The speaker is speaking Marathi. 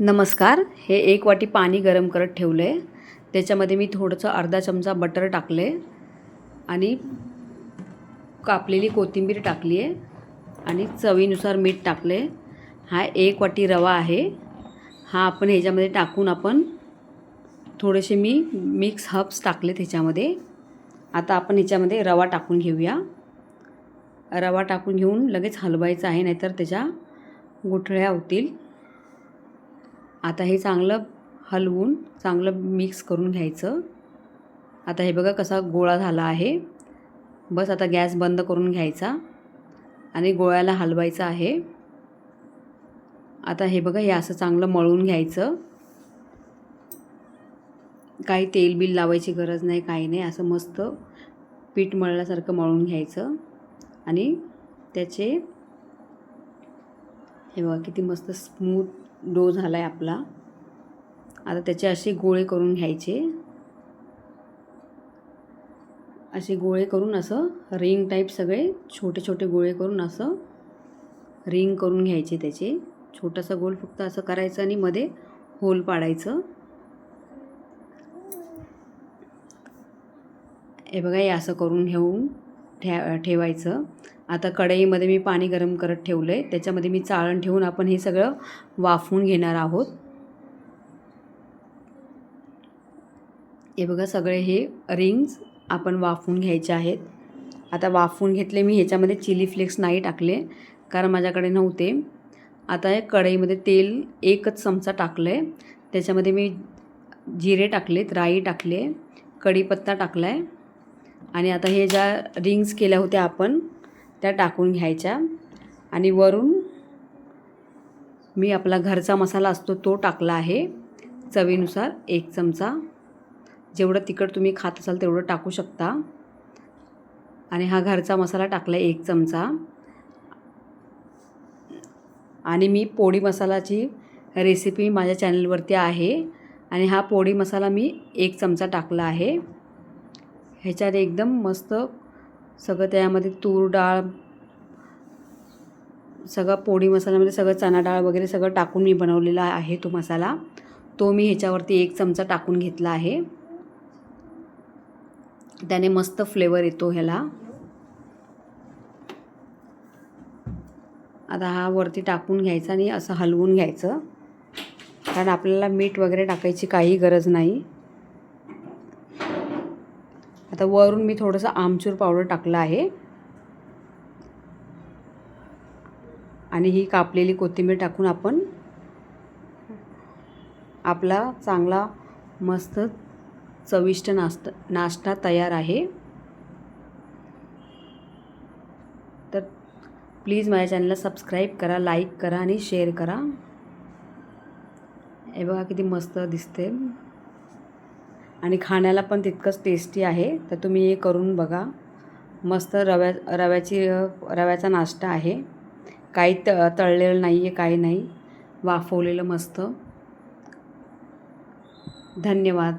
नमस्कार हे एक वाटी पाणी गरम करत ठेवलं आहे त्याच्यामध्ये मी थोडंसं अर्धा चमचा बटर टाकले आणि कापलेली कोथिंबीर टाकली आहे आणि चवीनुसार मीठ टाकले हा एक वाटी रवा आहे. हा आपण ह्याच्यामध्ये टाकून आपण थोडेसे मी मिक्स हब्स टाकले त्याच्यामध्ये आता आपण ह्याच्यामध्ये रवा टाकून घेऊया. रवा टाकून घेऊन लगेच हलवायचं आहे नाहीतर त्याच्या गुठळ्या होतील. आता हे चांगलं हलवून चांगलं मिक्स करून घ्यायचं. आता हे बघा कसा गोळा झाला आहे. बस आता गॅस बंद करून घ्यायचा आणि गोळ्याला हलवायचं आहे. आता हे बघा हे असं चांगलं मळून घ्यायचं. काही तेल बिल लावायची गरज नाही काही नाही. असं मस्त पीठ मळल्यासारखं मळून घ्यायचं. आणि त्याचे हे बघा किती मस्त स्मूथ डो झाला आहे आपला. आता त्याचे असे गोळे करून घ्यायचे. असे गोळे करून असं रिंग टाईप सगळे छोटे छोटे गोळे करून असं रिंग करून घ्यायचे त्याचे. छोटासा गोल फक्त असं करायचं आणि मध्ये होल पाडायचं. हे बघा हे असं करून घेऊन ठे ठेवायचं. आता कढईमध्ये मी पाणी गरम करत ठेवलं आहे त्याच्यामध्ये मी चाळण ठेवून आपण हे सगळं वाफवून घेणार आहोत. हे बघा सगळे हे रिंग्स आपण वाफवून घ्यायचे आहेत. आता वाफवून घेतले मी ह्याच्यामध्ये चिली फ्लेक्स नाही टाकले कारण माझ्याकडे नव्हते. आता हे कढईमध्ये तेल एकच चमचा टाकलं आहे त्याच्यामध्ये मी जिरे टाकलेत राई टाकले कढीपत्ता टाकला आहे आणि आता हे ज्या रिंग्स केल्या होत्या आपण त्या टाकून घ्यायच्या आणि वरून मी आपला घरचा मसाला असतो तो टाकला आहे चवीनुसार एक चमचा. जेवढं तिखट तुम्ही खात असाल तेवढं टाकू शकता. आणि हा घरचा मसाला टाकला आहे एक चमचा. आणि मी पोळी मसालाची रेसिपी माझ्या चॅनलवरती आहे आणि हा पोळी मसाला मी एक चमचा टाकला आहे. ह्याच्यात एकदम मस्त सगळं त्यामध्ये तूर डाळ सगळं पोळी मसाल्यामध्ये सगळं चणा डाळ वगैरे सगळं टाकून मी बनवलेला आहे तो मसाला. तो मी ह्याच्यावरती एक चमचा टाकून घेतला आहे. त्याने मस्त फ्लेवर येतो ह्याला. आता हा वरती टाकून घ्यायचा आणि असं हलवून घ्यायचं. कारण आपल्याला मीठ वगैरे टाकायची काही गरज नाही. आता वरून मी थोडंसं आमचूर पावडर टाकलं आहे. आणि ही कापलेली कोथिंबीर टाकून आपण आपला चांगला मस्त चविष्ट नाश्ता नाश्ता तयार आहे. तर प्लीज माझ्या चॅनलला सबस्क्राईब करा लाईक करा आणि शेअर करा. हे बघा किती मस्त दिसते आणि खाण्याला पण तितकंच टेस्टी आहे. तर तुम्ही हे करून बघा. मस्त रव्या रव्याची रव्याचा नाश्ता आहे. काही त तळलेलं नाही आहे काही नाही. वाफवलेलं मस्त. धन्यवाद.